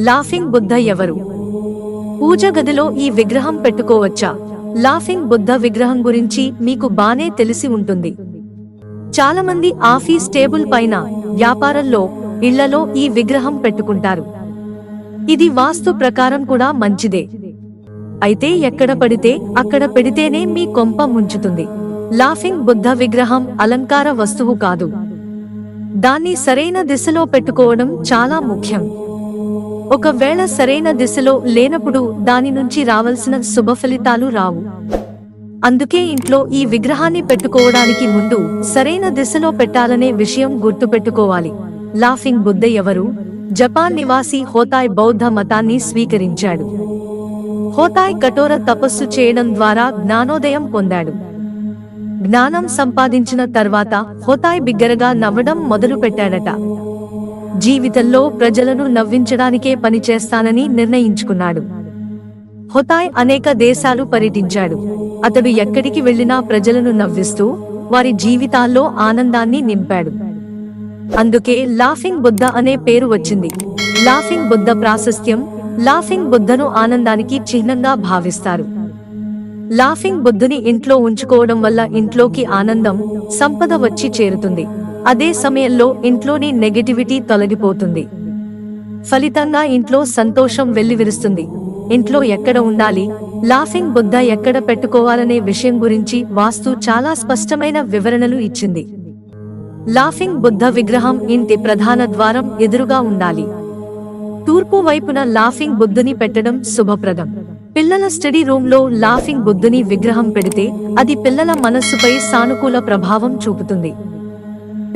Laughing Buddha ఎవరు? పూజ గదిలో ఈ విగ్రహం పెట్టుకోవచ్చా? లాఫింగ్ బుద్ధ విగ్రహం గురించి మీకు బానే తెలిసి ఉంటుంది. చాలామంది ఆఫీస్ టేబుల్ పైన వ్యాపారంలో ఇళ్ళలో ఈ విగ్రహం పెట్టుకుంటారు. ఇది వాస్తు ప్రకారం కూడా మంచిదే. అయితే ఎక్కడ పడితే అక్కడ పెడితేనే మీ కొంప ముంచుతుంది. లాఫింగ్ బుద్ధ విగ్రహం అలంకార వస్తువు కాదు. దాన్ని సరైన దిశలో పెట్టుకోవడం చాలా ముఖ్యం. ఒకవేళ సరైన దిశలో లేనప్పుడు దాని నుంచి రావలసిన శుభ ఫలితాలు రావు. అందుకే ఇంట్లో ఈ విగ్రహాన్ని పెట్టుకోవడానికి ముందు సరైన దిశలో పెట్టాలనే విషయం గుర్తుపెట్టుకోవాలి. లాఫింగ్ బుద్ధ ఎవరు? జపాన్ నివాసి హోతాయ్ బౌద్ధ మతాన్ని స్వీకరించాడు. హోతాయ్ కఠోర తపస్సు చేయడం ద్వారా జ్ఞానోదయం పొందాడు. జ్ఞానం సంపాదించిన తర్వాత హోతాయ్ బిగ్గరగా నవ్వడం మొదలు పెట్టాడట జీవితంలో ప్రజలను నవ్వించడానికే పనిచేస్తానని నిర్ణయించుకున్నాడు. హొతాయ్ అనేక దేశాలు పర్యటించాడు. అతడు ఎక్కడికి వెళ్ళినా ప్రజలను నవ్విస్తూ వారి జీవితాల్లో ఆనందాన్ని నింపాడు. అందుకే లాఫింగ్ బుద్ధ అనే పేరు వచ్చింది. లాఫింగ్ బుద్ధ ప్రాశస్త్యం లాఫింగ్ బుద్ధను ఆనందానికి చిహ్నంగా భావిస్తారు. లాఫింగ్ బుద్ధుని ఇంట్లో ఉంచుకోవడం వల్ల ఇంట్లోకి ఆనందం సంపద వచ్చి చేరుతుంది. అదే సమయంలో ఇంట్లోని నెగటివిటీ తొలగిపోతుంది. ఫలితంగా ఇంట్లో సంతోషం వెల్లివిరుస్తుంది. ఇంట్లో ఎక్కడ ఉండాలి? లాఫింగ్ బుద్ధ ఎక్కడ పెట్టుకోవాలనే విషయం గురించి వాస్తు చాలా స్పష్టమైన వివరణలు ఇచ్చింది. లాఫింగ్ బుద్ధ విగ్రహం ఇంటి ప్రధాన ద్వారం ఎదురుగా ఉండాలి. తూర్పు వైపున లాఫింగ్ బుద్ధుని పెట్టడం శుభప్రదం. పిల్లల స్టడీ రూమ్లో లాఫింగ్ బుద్ధుని విగ్రహం పెడితే అది పిల్లల మనస్సుపై సానుకూల ప్రభావం చూపుతుంది.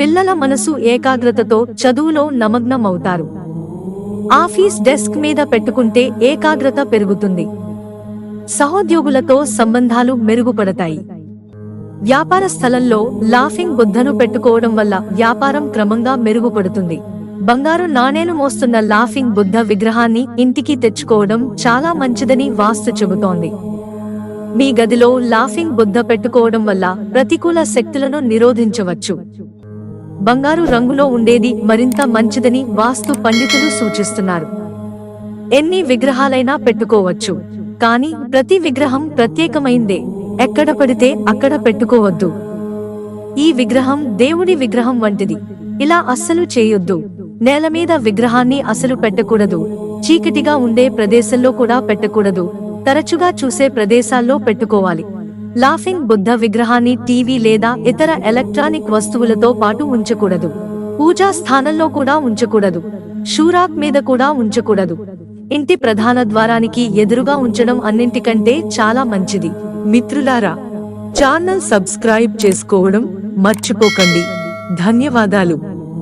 పిల్లల మనసు ఏకాగ్రతతో చదువులో నమగ్నమవుతారు. ఆఫీస్ డెస్క్ మీద పెట్టుకుంటే ఏకాగ్రత పెరుగుతుంది. సహోద్యోగులతో సంబంధాలు మెరుగుపడతాయి. వ్యాపార స్థలంలో లాఫింగ్ బుద్ధను పెట్టుకోవడం వల్ల వ్యాపారం క్రమంగా మెరుగుపడుతుంది. బంగారు నాణేలు మోస్తున్న లాఫింగ్ బుద్ధ విగ్రహాన్ని ఇంటికి తెచ్చుకోవడం చాలా మంచిదని వాస్తు చెబుతోంది. మీ గదిలో లాఫింగ్ బుద్ధ పెట్టుకోవడం వల్ల ప్రతికూల శక్తులను నిరోధించవచ్చు. బంగారు రంగులో ఉండేది మరింత మంచిదని వాస్తు పండితులు సూచిస్తున్నారు. ఎన్ని విగ్రహాలైనా పెట్టుకోవచ్చు. కానీ ప్రతి విగ్రహం ప్రత్యేకమైందే. ఎక్కడ పడితే అక్కడ పెట్టుకోవద్దు. ఈ విగ్రహం దేవుడి విగ్రహం వంటిది. ఇలా అస్సలు చేయొద్దు. నేల మీద విగ్రహాన్ని అసలు పెట్టకూడదు. చీకటిగా ఉండే ప్రదేశంలో కూడా పెట్టకూడదు. తరచుగా చూసే ప్రదేశాల్లో పెట్టుకోవాలి. లాఫింగ్ బుద్ధ విగ్రహాన్ని టీవీ లేదా ఇతర ఎలక్ట్రానిక్ వస్తువులతో పాటు ఉంచకూడదు. పూజా స్థానంలో కూడా ఉంచకూడదు. షూరాక్ మీద కూడా ఉంచకూడదు. ఇంటి ప్రధాన ద్వారానికి ఎదురుగా ఉంచడం అన్నింటికంటే చాలా మంచిది. మిత్రులారా ఛానల్ సబ్స్క్రైబ్ చేసుకోవడం మర్చిపోకండి. ధన్యవాదాలు.